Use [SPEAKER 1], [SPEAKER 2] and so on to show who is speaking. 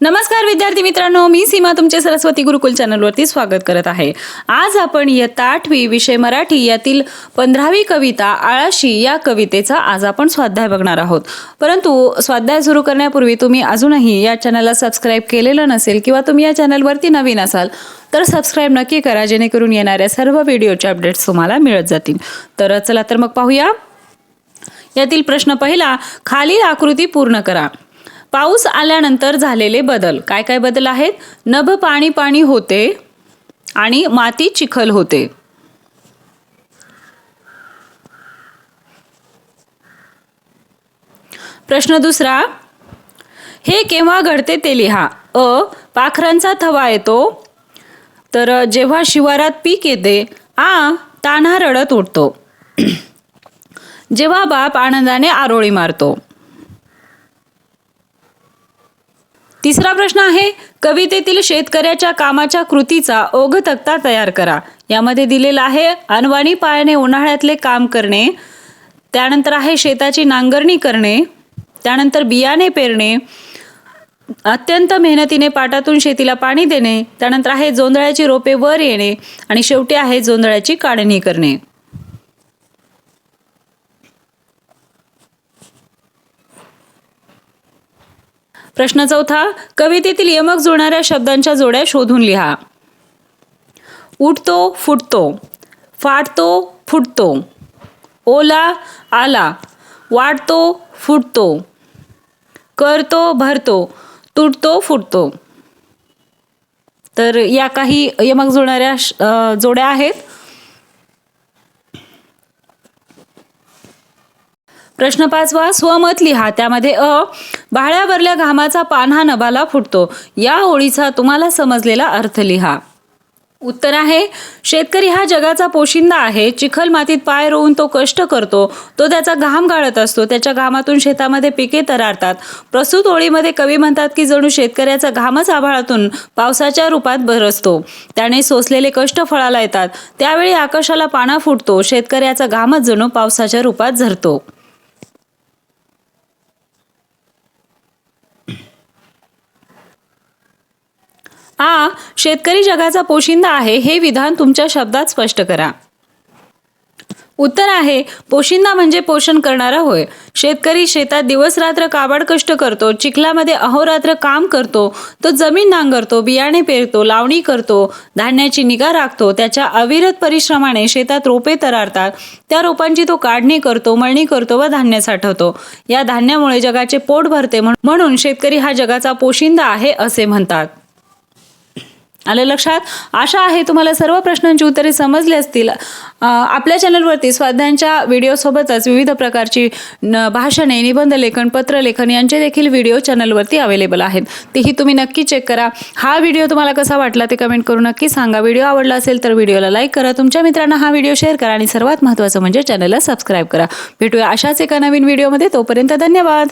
[SPEAKER 1] नमस्कार विद्यार्थी मित्रांनो मी सीमा तुमचे सरस्वती गुरुकुल चॅनलवरती स्वागत करत आहे. आज आपण इयत्ता आठवी विषय मराठी यातील पंधरावी कविता आळाशी या कवितेचा आज आपण स्वाध्याय बघणार आहोत. परंतु स्वाध्याय सुरू करण्यापूर्वी तुम्ही अजूनही या चॅनलला सबस्क्राईब केलेलं नसेल किंवा तुम्ही या चॅनलवरती नवीन असाल तर सबस्क्राईब नक्की करा जेणेकरून येणाऱ्या सर्व व्हिडिओचे अपडेट्स तुम्हाला मिळत जातील. तर चला तर मग पाहूया. यातील प्रश्न पहिला खालील आकृती पूर्ण करा. पाऊस आल्यानंतर झालेले बदल. काय काय बदल आहेत? नभ पाणी पाणी होते आणि माती चिखल होते. प्रश्न दुसरा हे केव्हा घडते ते लिहा. अ पाखरांचा थवा येतो तर जेव्हा शिवारात पीक येते आ तान्हा रडत उठतो. जेव्हा बाप आनंदाने आरोळी मारतो. तिसरा प्रश्न आहे कवितेतील शेतकऱ्याच्या कामाच्या कृतीचा ओघ तक्ता तयार करा. यामध्ये दिलेला आहे अनवाणी पायाने उन्हाळ्यातले काम करणे त्यानंतर आहे शेताची नांगरणी करणे त्यानंतर बियाणे पेरणे अत्यंत मेहनतीने पाटातून शेतीला पाणी देणे त्यानंतर आहे जोंधळ्याची रोपे वर येणे आणि शेवटी आहे जोंधळ्याची काढणी करणे. प्रश्न चौथा कवितेतील यमक जुळणाऱ्या शब्दांच्या जोड्या शोधून लिहा. उठतो फुटतो. फाटतो फुटतो. ओला आला. वाढतो फुटतो. करतो भरतो. तुटतो फुटतो. तर या काही यमक जुळणाऱ्या जोड्या आहेत. प्रश्न पाचवा स्वमत लिहा. त्यामध्ये अ बाळ्यावरल्या घामाचा पान हा नभाला फुटतो. या ओळीचा तुम्हाला समजलेला अर्थ लिहा. उत्तर आहे शेतकरी हा जगाचा पोशिंदा आहे. चिखल मातीत पाय रोवून तो कष्ट करतो. तो त्याचा घाम गाळत असतो. त्याच्या घामातून शेतामध्ये पिके तरारतात. प्रस्तुत ओळीमध्ये कवी म्हणतात की जणू शेतकऱ्याचा घामच आभाळातून पावसाच्या रूपात बरसतो. त्याने सोसलेले कष्ट फळाला येतात. त्यावेळी आकाशाला पाना फुटतो. शेतकऱ्याचा घामच जणू पावसाच्या रूपात झरतो. आ शेतकरी जगाचा पोशिंदा आहे हे विधान तुमच्या शब्दात स्पष्ट करा. उत्तर आहे पोशिंदा म्हणजे पोषण करणारा होय. शेतकरी शेतात दिवस रात्र काबाड कष्ट करतो चिखलामध्ये अहोरात्र काम करतो तो जमीन नांगरतो बियाणे पेरतो लावणी करतो धान्याची निगा राखतो त्याच्या अविरत परिश्रमाने शेतात रोपे तरारतात त्या रोपांची तो काढणी करतो मळणी करतो व धान्य साठवतो. या धान्यामुळे जगाचे पोट भरते म्हणून शेतकरी हा जगाचा पोशिंदा आहे असे म्हणतात. आलं लक्षात? आशा आहे तुम्हाला सर्व प्रश्नांची उत्तरे समजली असतील. आपल्या चॅनलवरती स्वाध्यायांच्या व्हिडिओसोबतच विविध प्रकारची न भाषणे निबंध लेखन पत्रलेखन यांचे देखील व्हिडिओ चॅनलवरती अवेलेबल आहेत. तेही तुम्ही नक्की चेक करा. हा व्हिडिओ तुम्हाला कसा वाटला ते कमेंट करून नक्की सांगा. व्हिडिओ आवडला असेल तर व्हिडिओला लाईक करा. तुमच्या मित्रांना हा व्हिडिओ शेअर करा आणि सर्वात महत्त्वाचं म्हणजे चॅनलला सबस्क्राईब करा. भेटूया अशाच एका नवीन व्हिडिओमध्ये. तोपर्यंत धन्यवाद.